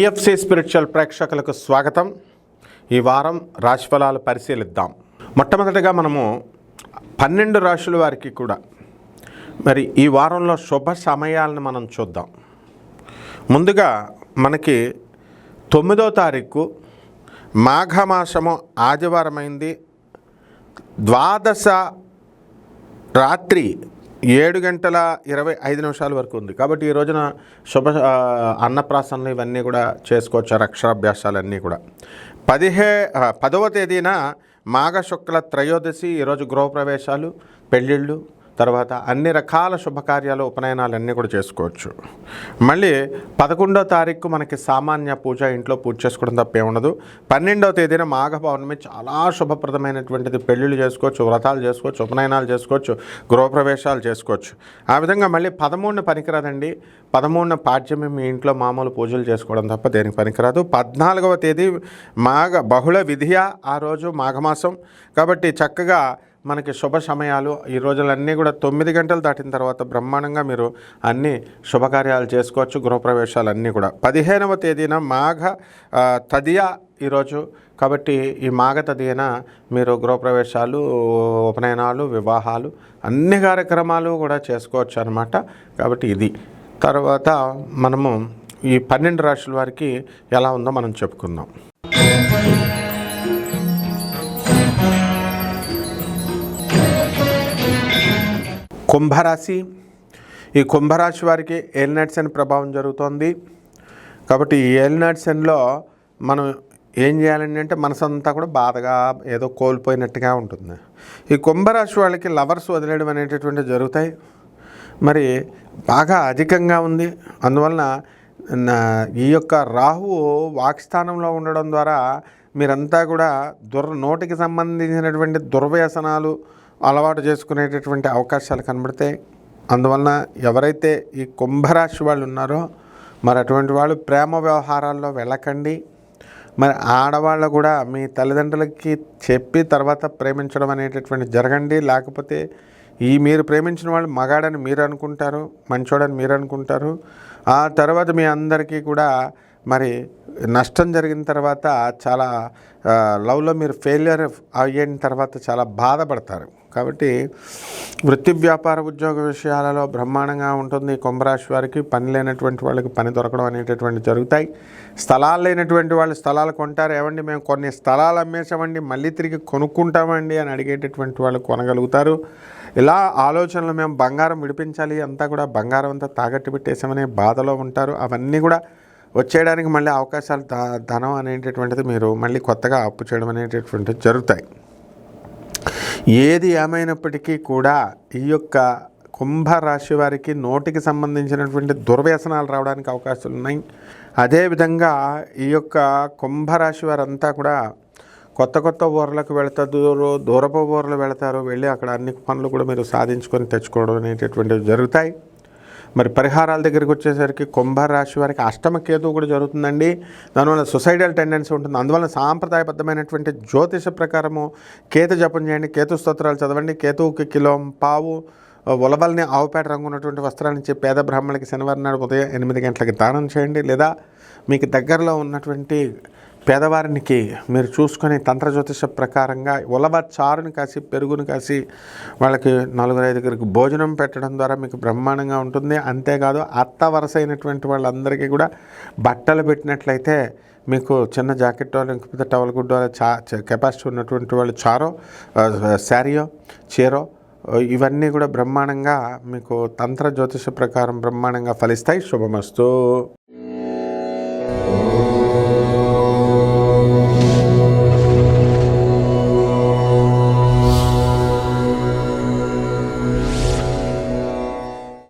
NFC spiritual ప్రేక్షకులకు స్వాగతం. ఈ వారం రాశిఫలాలు పరిశీలిద్దాం. మొట్టమొదటిగా మనము పన్నెండు రాశుల వారికి కూడా మరి ఈ వారంలో శుభ సమయాలను మనం చూద్దాం. ముందుగా మనకి తొమ్మిదో తారీఖు మాఘమాసము ఆదివారమైంది. ద్వాదశ రాత్రి ఏడు గంటల ఇరవై ఐదు నిమిషాల వరకు ఉంది. కాబట్టి ఈ రోజున శుభ అన్నప్రాసనలు ఇవన్నీ కూడా చేసుకోవచ్చు? అక్షరాభ్యాసాలన్నీ కూడా. పదిహే పదవ తేదీన మాఘ శుక్ల త్రయోదశి ఈరోజు గృహప్రవేశాలు పెళ్ళిళ్ళు తర్వాత అన్ని రకాల శుభకార్యాలు ఉపనయనాలు అన్నీ కూడా చేసుకోవచ్చు. మళ్ళీ పదకొండో తారీఖు మనకి సామాన్య పూజ ఇంట్లో పూజ చేసుకోవడం తప్పే ఉండదు. పన్నెండవ తేదీన మాఘ పౌర్ణమి చాలా శుభప్రదమైనటువంటిది. పెళ్ళిళ్ళు చేసుకోవచ్చు వ్రతాలు చేసుకోవచ్చు ఉపనయనాలు చేసుకోవచ్చు గృహప్రవేశాలు చేసుకోవచ్చు. ఆ విధంగా మళ్ళీ పదమూడున పనికిరాదండి. పదమూడున పాడ్యమి మీ ఇంట్లో మామూలు పూజలు చేసుకోవడం తప్ప దేనికి పనికిరాదు. పద్నాలుగవ తేదీ మాఘ బహుళ విధియ ఆ రోజు మాఘమాసం. కాబట్టి చక్కగా మనకి శుభ సమయాలు. ఈ రోజులన్నీ కూడా తొమ్మిది గంటలు దాటిన తర్వాత బ్రహ్మాండంగా మీరు అన్ని శుభకార్యాలు చేసుకోవచ్చు గృహప్రవేశాలు అన్నీ కూడా. పదిహేనవ తేదీన మాఘ తదియా ఈరోజు. కాబట్టి ఈ మాఘ తదియన మీరు గృహప్రవేశాలు ఉపనయనాలు వివాహాలు అన్ని కార్యక్రమాలు కూడా చేసుకోవచ్చు అనమాట కాబట్టి ఇది. తర్వాత మనము ఈ పన్నెండు రాశుల వారికి ఎలా ఉందో మనం చెప్పుకుందాం. కుంభరాశి. ఈ కుంభరాశి వారికి ఏలినట్సన్ ప్రభావం జరుగుతోంది. కాబట్టి ఈ ఏలినట్సన్లో మనం ఏం చేయాలండి అంటే మనసంతా కూడా బాధగా ఏదో కోల్పోయినట్టుగా ఉంటుంది. ఈ కుంభరాశి వాళ్ళకి లవర్స్ వదిలేయడం అనేటటువంటి జరుగుతాయి. మరి బాగా అధికంగా ఉంది. అందువలన నా- ఈ యొక్క రాహువు వాక్స్థానంలో ఉండడం ద్వారా మీరంతా కూడా దుర్ నోటికి సంబంధించినటువంటి దుర్వ్యసనాలు అలవాటు చేసుకునేటటువంటి అవకాశాలు కనబడతాయి అందువలన ఎవరైతే ఈ కుంభరాశి వాళ్ళు ఉన్నారో మరి అటువంటి వాళ్ళు ప్రేమ వ్యవహారాల్లో వెళ్ళకండి. మరి ఆడవాళ్ళు కూడా మీ తల్లిదండ్రులకి చెప్పి తర్వాత ప్రేమించడం అనేటటువంటి జరగండి. లేకపోతే ఈ మీరు ప్రేమించిన వాళ్ళు మగాడని మీరు అనుకుంటారు మంచోడని మీరు అనుకుంటారు. ఆ తర్వాత మీ అందరికీ కూడా మరి నష్టం జరిగిన తర్వాత చాలా లవ్లో మీరు ఫెయిల్యూర్ అయిన తర్వాత చాలా బాధపడతారు. కాబట్టి వృత్తి వ్యాపార ఉద్యోగ విషయాలలో బ్రహ్మాండంగా ఉంటుంది. కుంభరాశి వారికి పని లేనటువంటి వాళ్ళకి పని దొరకడం అనేటటువంటి జరుగుతాయి. స్థలాలు లేనటువంటి వాళ్ళు స్థలాలు కొంటారు. ఏమండి మేము కొన్ని స్థలాలు అమ్మేసామండి మళ్ళీ తిరిగి కొనుక్కుంటామండి అని అడిగేటటువంటి వాళ్ళు కొనగలుగుతారు. ఇలా ఆలోచనలు మేము బంగారం విడిపించాలి. అంతా కూడా బంగారం అంతా తాగట్టు పెట్టేసామనే బాధలో ఉంటారు. అవన్నీ కూడా వచ్చేయడానికి మళ్ళీ అవకాశాలు ధనం అనేటటువంటిది మీరు మళ్ళీ కొత్తగా అప్పు చేయడం అనేటటువంటిది జరుగుతాయి. ఏది ఏమైనప్పటికీ కూడా ఈ యొక్క కుంభరాశి వారికి నోటికి సంబంధించినటువంటి దుర్వ్యసనాలు రావడానికి అవకాశాలు ఉన్నాయి. అదేవిధంగా ఈ యొక్క కుంభరాశి వారంతా కూడా కొత్త కొత్త ఊర్లకు వెళతారు దూరపు ఊర్లు వెళతారు వెళ్ళి అక్కడ అన్ని పనులు కూడా మీరు సాధించుకొని తెచ్చుకోవడం అనేటటువంటివి జరుగుతాయి. మరి పరిహారాల దగ్గరికి వచ్చేసరికి కుంభరాశి వారికి అష్టమ కేతు కూడా జరుగుతుందండి. దానివల్ల సొసైడల్ టెండెన్సీ ఉంటుంది. అందువల్ల సాంప్రదాయబద్ధమైనటువంటి జ్యోతిష ప్రకారము కేతు జపం చేయండి కేతు స్తోత్రాలు చదవండి. కేతువుకి కిలో పావు ఉలవల్ని ఆవుపేట రంగు ఉన్నటువంటి వస్త్రాన్ని ఇచ్చి పేద బ్రాహ్మణులకి శనివారం నాడు ఉదయం ఎనిమిది గంటలకి దానం చేయండి. లేదా మీకు దగ్గరలో ఉన్నటువంటి పేదవారికి మీరు చూసుకొని తంత్ర జ్యోతిష ప్రకారంగా ఉలవ చారుని కాసి పెరుగును కాసి వాళ్ళకి నలుగురు ఐదుగురికి భోజనం పెట్టడం ద్వారా మీకు బ్రహ్మాండంగా ఉంటుంది. అంతేకాదు అత్త వరుస అయినటువంటి వాళ్ళందరికీ కూడా బట్టలు పెట్టినట్లయితే మీకు చిన్న జాకెట్ లేకపోతే టవల్ గుడ్డో చా కెపాసిటీ ఉన్నటువంటి వాళ్ళు చారో శారీయో చీరో ఇవన్నీ కూడా బ్రహ్మాండంగా మీకు తంత్ర జ్యోతిష ప్రకారం బ్రహ్మాండంగా ఫలిస్తాయి. శుభమస్తు.